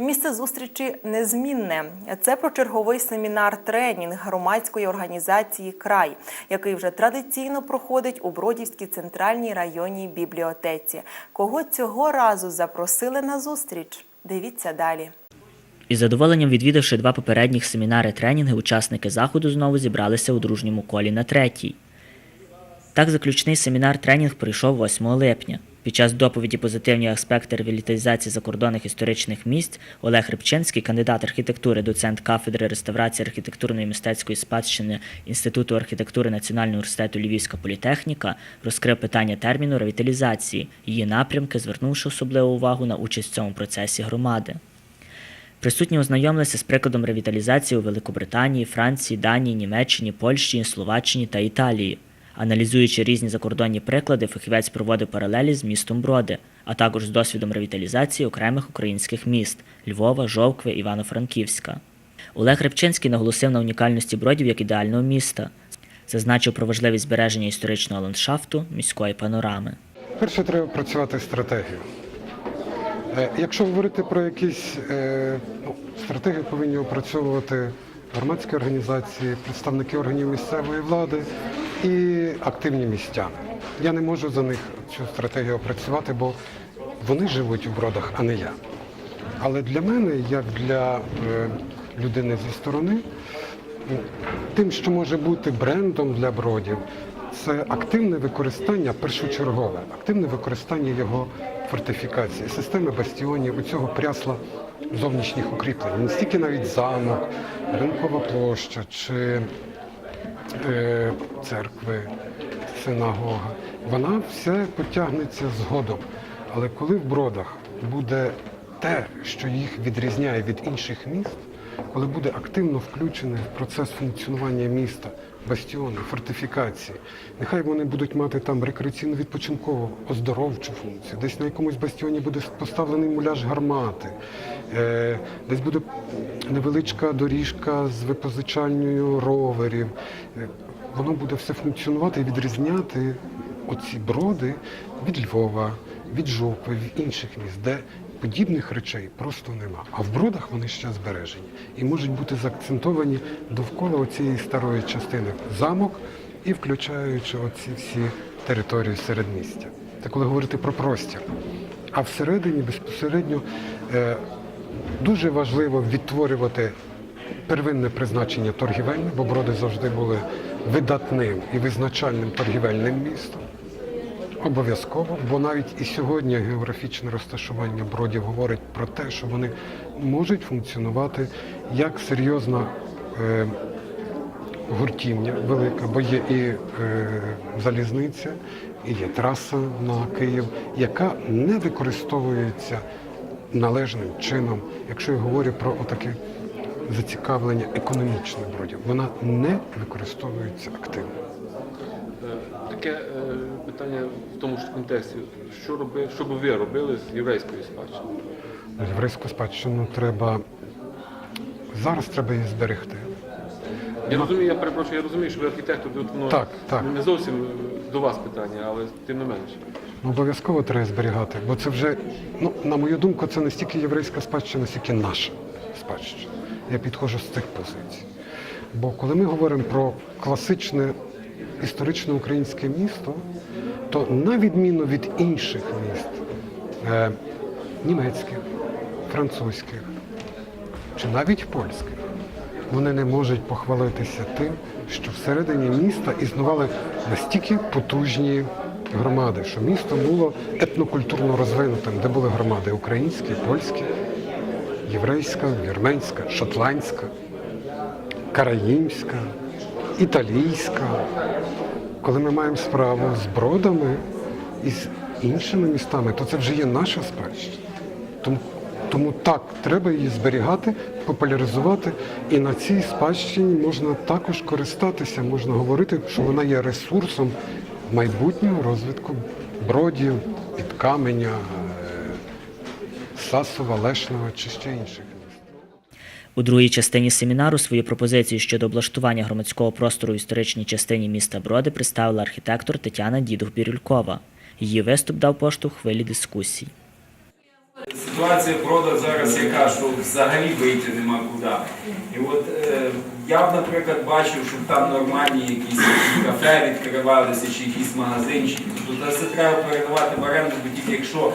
Місце зустрічі незмінне. Це про черговий семінар-тренінг громадської організації Край, який вже традиційно проходить у Бродівській центральній районній бібліотеці. Кого цього разу запросили на зустріч? Дивіться далі. Із задоволенням відвідавши два попередніх семінари тренінги, учасники заходу знову зібралися у дружньому колі на третій. Так, заключний семінар тренінг пройшов 8 липня. Під час доповіді позитивні аспекти ревіталізації закордонних історичних місць Олег Рибчинський, кандидат архітектури, доцент кафедри реставрації архітектурної мистецької спадщини Інституту архітектури Національного університету Львівська політехніка, розкрив питання терміну ревіталізації, її напрямки, звернувши особливу увагу на участь в цьому процесі громади. Присутні ознайомилися з прикладом ревіталізації у Великобританії, Франції, Данії, Німеччині, Польщі, Словаччині та Італії. Аналізуючи різні закордонні приклади, фахівець проводив паралелі з містом Броди, а також з досвідом ревіталізації окремих українських міст Львова, Жовкви, Івано-Франківська. Олег Рибчинський наголосив на унікальності бродів як ідеального міста, зазначив про важливість збереження історичного ландшафту, міської панорами. Перше, треба працювати стратегію. Е, Якщо говорити про якісь е, ну, стратегію, повинні опрацьовувати громадські організації, представники органів місцевої влади і активні містяни. Я не можу за них цю стратегію опрацювати, бо вони живуть у бродах, а не я. Але для мене, як для е, людини зі сторони, тим, що може бути брендом для бродів, це активне використання, першочергове, активне використання його фортифікації, системи бастіонів, у цього прясла зовнішніх укріплень. Не стільки навіть замок, ринкова площа чи церкви, синагога. Вона все потягнеться згодом. Але коли в бродах буде те, що їх відрізняє від інших міст, коли буде активно включене в процес функціонування міста, бастіони, фортифікації, нехай вони будуть мати там рекреаційно відпочинкову, оздоровчу функцію, десь на якомусь бастіоні буде поставлений муляж гармати, е, десь буде невеличка доріжка з випозичальною роверів. Е, Воно буде все функціонувати і відрізняти оці броди від Львова, від Жопи, від інших міст, де подібних речей просто нема. А в бродах вони ще збережені і можуть бути заакцентовані довкола цієї старої частини замок і включаючи оці всі території середмістя. Це коли говорити про простір. А всередині безпосередньо е, дуже важливо відтворювати первинне призначення торгівельне, бо броди завжди були видатним і визначальним торгівельним містом. Обов'язково, бо навіть і сьогодні географічне розташування бродів говорить про те, що вони можуть функціонувати як серйозна е, гуртівня велика, бо є і е, залізниця, і є траса на Київ, яка не використовується належним чином, якщо я говорю про отаке зацікавлення економічних бродів, вона не використовується активно. Таке е, питання в тому ж контексті. Що роби, що би ви робили з єврейською спадщиною? Єврейську спадщину треба зараз треба її зберегти. Я розумію, я перепрошую, я розумію, що ви архітектор, тут воно Так, так. не зовсім е, до вас питання, але тим не менше. Ну, Обов'язково треба зберігати, бо це вже, ну, на мою думку, це не стільки єврейська спадщина, скільки наша спадщина. Я підходжу з цих позицій. Бо коли ми говоримо про класичне історичне українське місто, то на відміну від інших міст, е, німецьких, французьких чи навіть польських, вони не можуть похвалитися тим, що всередині міста існували настільки потужні громади, що місто було етнокультурно розвинутим, де були громади українські, польські, єврейська, вірменська, шотландська, караїмська, італійська. Коли ми маємо справу з бродами і з іншими містами, то це вже є наша спадщина. Тому, тому так, треба її зберігати, популяризувати, і на цій спадщині можна також користатися, можна говорити, що вона є ресурсом майбутнього розвитку бродів, підкаменя, е, Сасова, Лешного чи ще інших. У другій частині семінару свою пропозицію щодо облаштування громадського простору в історичній частині міста Броди представила архітектор Тетяна Дідух-Бірюлькова. Її виступ дав поштовх хвилі дискусій. ситуація прода зараз яка, що взагалі вийти нема куди. І от е, я б, наприклад, бачив, щоб там нормальні якісь кафе відкривалися чи якісь магазинчики. Тобто це треба передавати в оренду, бо тільки якщо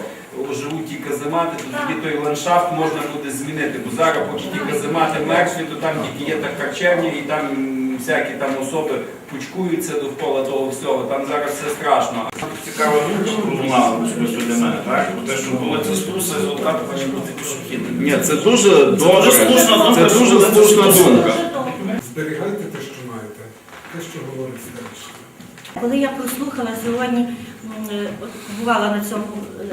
оживуть ті каземати, то тоді той ландшафт можна буде змінити. Бо зараз, поки ті каземати мертві, то там тільки є та харчевня і там всякі там особи кучкуються довкола того всього. Там зараз все страшно. Цікава особисто для мене, так? Те, що було це спуск, результат має бути пішохідним. Ні, це дуже дуже слушна думка, Це дуже слушна думка. Зберігайте те, що маєте, те, що говорить старіше. Коли я прослухала сьогодні, бувала на цьому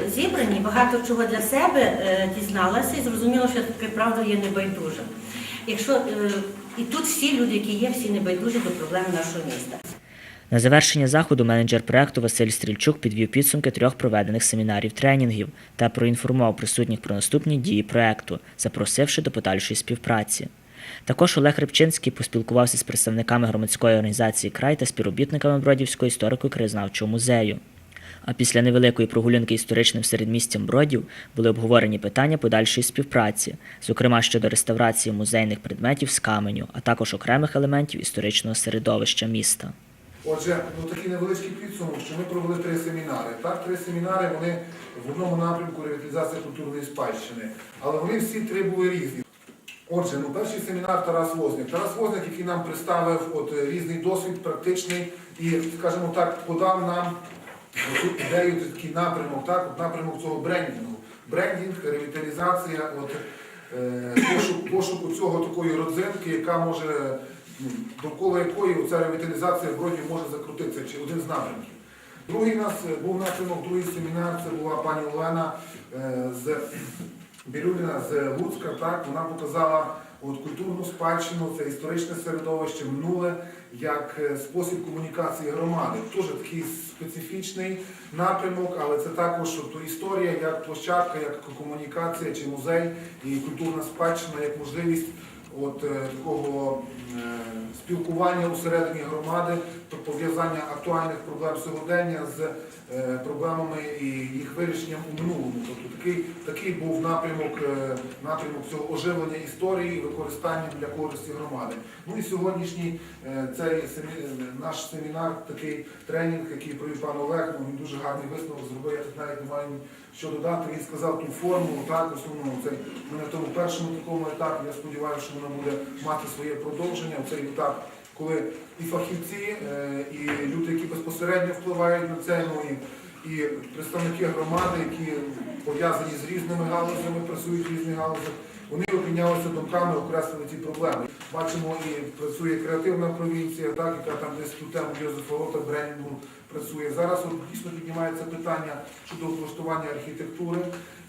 е, зібранні, багато чого для себе е, дізналася і зрозуміла, що я таки правда є небайдужа. Якщо е, і тут всі люди, які є, всі небайдужі до проблем нашого міста. На завершення заходу менеджер проекту Василь Стрільчук підвів підсумки трьох проведених семінарів тренінгів та проінформував присутніх про наступні дії проекту, запросивши до подальшої співпраці. Також Олег Рибчинський поспілкувався з представниками громадської організації Край та співробітниками Бродівського історико-краєзнавчого музею. А після невеликої прогулянки історичним середмістям Бродів були обговорені питання подальшої співпраці, зокрема щодо реставрації музейних предметів з каменю, а також окремих елементів історичного середовища міста. Отже, ну такий невеличкий підсумок, що ми провели три семінари. Так, три семінари вони в одному напрямку реалізація культурної спадщини. Але вони всі три були різні. Отже, ну перший семінар Тарас Возняк. Тарас Возняк, який нам представив от, е, різний досвід, практичний і, скажімо так, подав нам цю ідею, такий напрямок, так, от напрямок цього брендінгу. Брендінг, ревіталізація, от, е, пошук, пошуку цього такої родзинки, яка може, ну, довкола якої ця ревіталізація вроді може закрутитися, чи один з напрямків. Другий у нас е, був напрямок, другий семінар, це була пані Олена е, з Бірюліна з Луцька, так, вона показала от, культурну спадщину, це історичне середовище, минуле, як е, спосіб комунікації громади. Теж такий специфічний напрямок, але це також от, історія як площадка, як комунікація чи музей і культурна спадщина, як можливість от, е, такого е, спілкування усередині громади, пов'язання актуальних проблем сьогодення з е, проблемами і їх вирішенням у минулому. Тобто такий, такий був напрямок, напрямок цього оживлення історії, використання для користі громади. Ну і сьогоднішній цей наш семінар, такий тренінг, який провів пан Олег, ну, він дуже гарний висновок зробив. Я тут навіть не маю що додати. Він сказав ту формулу, так, основному цей ми на тому першому такому етапі. Я сподіваюся, що вона буде мати своє продовження. Цей етап, коли і фахівці, е, і люди, які безпосередньо впливають на це, ну і, і представники громади, які пов'язані з різними галузями, працюють в різних галузях. Вони обмінялися думками, окреслили ці проблеми. Бачимо, і працює креативна провінція, так, яка там десь ту тему Йозефа Рота брендінгу працює. Зараз дійсно піднімається питання щодо облаштування архітектури.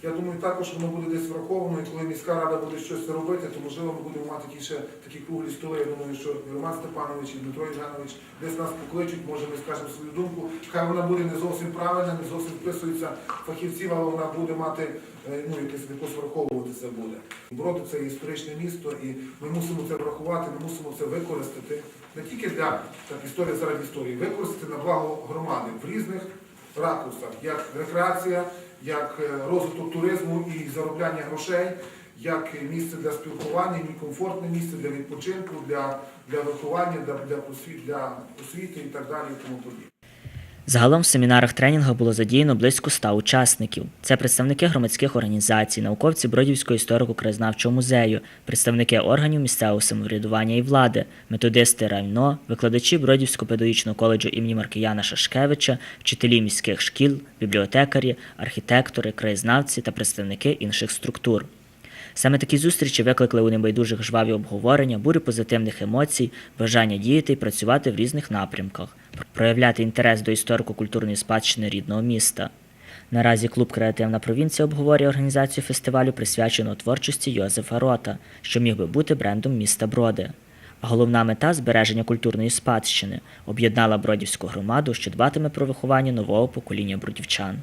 Я думаю, також воно буде десь враховано, і коли міська рада буде щось робити, то можливо ми будемо мати ті ще такі круглі столи. Я думаю, що і Роман Степанович і Дмитро Євгенович десь нас покличуть, може ми скажемо свою думку. Хай вона буде не зовсім правильна, не зовсім вписується фахівців, але вона буде мати е, ну, якось, якось враховуватися буде. Броди це історичне місто, і ми мусимо це врахувати, ми мусимо це використати не тільки для так, історії заради історії, використати на благо громади в різних ракурсах, як рекреація, як е, розвиток туризму і заробляння грошей, як місце для спілкування, і комфортне місце для відпочинку, для, для виховання, для, для, освіти, для освіти і так далі. І тому. Загалом в семінарах тренінгу було задіяно близько 100 учасників. Це представники громадських організацій, науковці Бродівського історико-краєзнавчого музею, представники органів місцевого самоврядування і влади, методисти райно, викладачі Бродівського педагогічного коледжу імені Маркіяна Шашкевича, вчителі міських шкіл, бібліотекарі, архітектори, краєзнавці та представники інших структур. Саме такі зустрічі викликали у небайдужих жваві обговорення, бурю позитивних емоцій, бажання діяти і працювати в різних напрямках, проявляти інтерес до історико-культурної спадщини рідного міста. Наразі клуб Креативна провінція обговорює організацію фестивалю, присвяченого творчості Йозефа Рота, що міг би бути брендом міста Броди. А головна мета збереження культурної спадщини об'єднала бродівську громаду, що дбатиме про виховання нового покоління бродівчан.